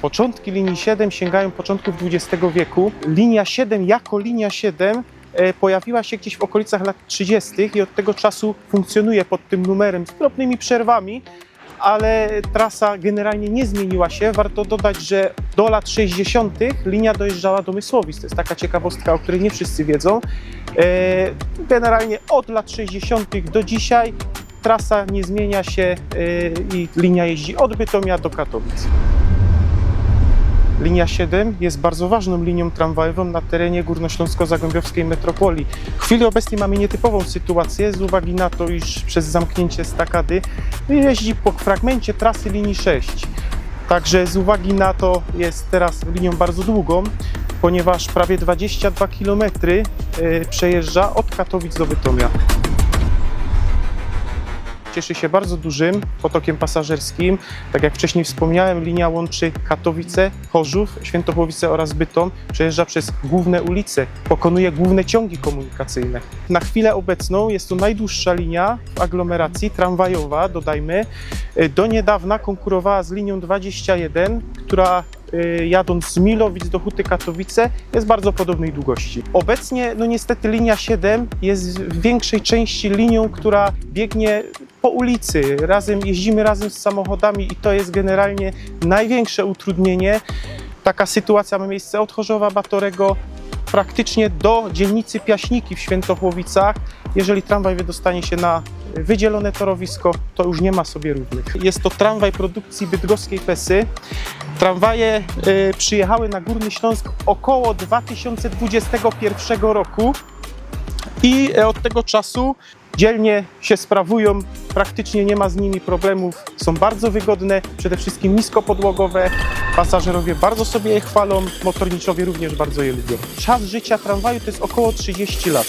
Początki linii 7 sięgają początków XX wieku. Linia 7 jako linia 7 e, pojawiła się gdzieś w okolicach lat 30. i od tego czasu funkcjonuje pod tym numerem z drobnymi przerwami, ale trasa generalnie nie zmieniła się. Warto dodać, że do lat 60. linia dojeżdżała do Mysłowic. To jest taka ciekawostka, o której nie wszyscy wiedzą. E, Generalnie od lat 60. do dzisiaj trasa nie zmienia się e, i linia jeździ od Bytomia do Katowic. Linia 7 jest bardzo ważną linią tramwajową na terenie górnośląsko-zagłębiowskiej metropolii. W chwili obecnej mamy nietypową sytuację z uwagi na to, iż przez zamknięcie stakady jeździ po fragmencie trasy linii 6. Także z uwagi na to jest teraz linią bardzo długą, ponieważ prawie 22 km przejeżdża od Katowic do Bytomia. Cieszy się bardzo dużym potokiem pasażerskim. Tak jak wcześniej wspomniałem, linia łączy Katowice, Chorzów, Świętochłowice oraz Bytom. Przejeżdża przez główne ulice, pokonuje główne ciągi komunikacyjne. Na chwilę obecną jest to najdłuższa linia w aglomeracji, tramwajowa, dodajmy. Do niedawna konkurowała z linią 21, która y, jadąc z Milowic do Huty Katowice jest bardzo podobnej długości. Obecnie, no niestety linia 7 jest w większej części linią, która biegnie po ulicy, razem jeździmy razem z samochodami i to jest generalnie największe utrudnienie. Taka sytuacja ma miejsce od Chorzowa Batorego praktycznie do dzielnicy Piaśniki w Świętochłowicach. Jeżeli tramwaj wydostanie się na wydzielone torowisko, to już nie ma sobie równych. Jest to tramwaj produkcji bydgoskiej Pesy. Tramwaje y, przyjechały na Górny Śląsk około 2021 roku i e, od tego czasu dzielnie się sprawują, praktycznie nie ma z nimi problemów, są bardzo wygodne, przede wszystkim niskopodłogowe, pasażerowie bardzo sobie je chwalą, motorniczowie również bardzo je lubią. Czas życia tramwaju to jest około 30 lat.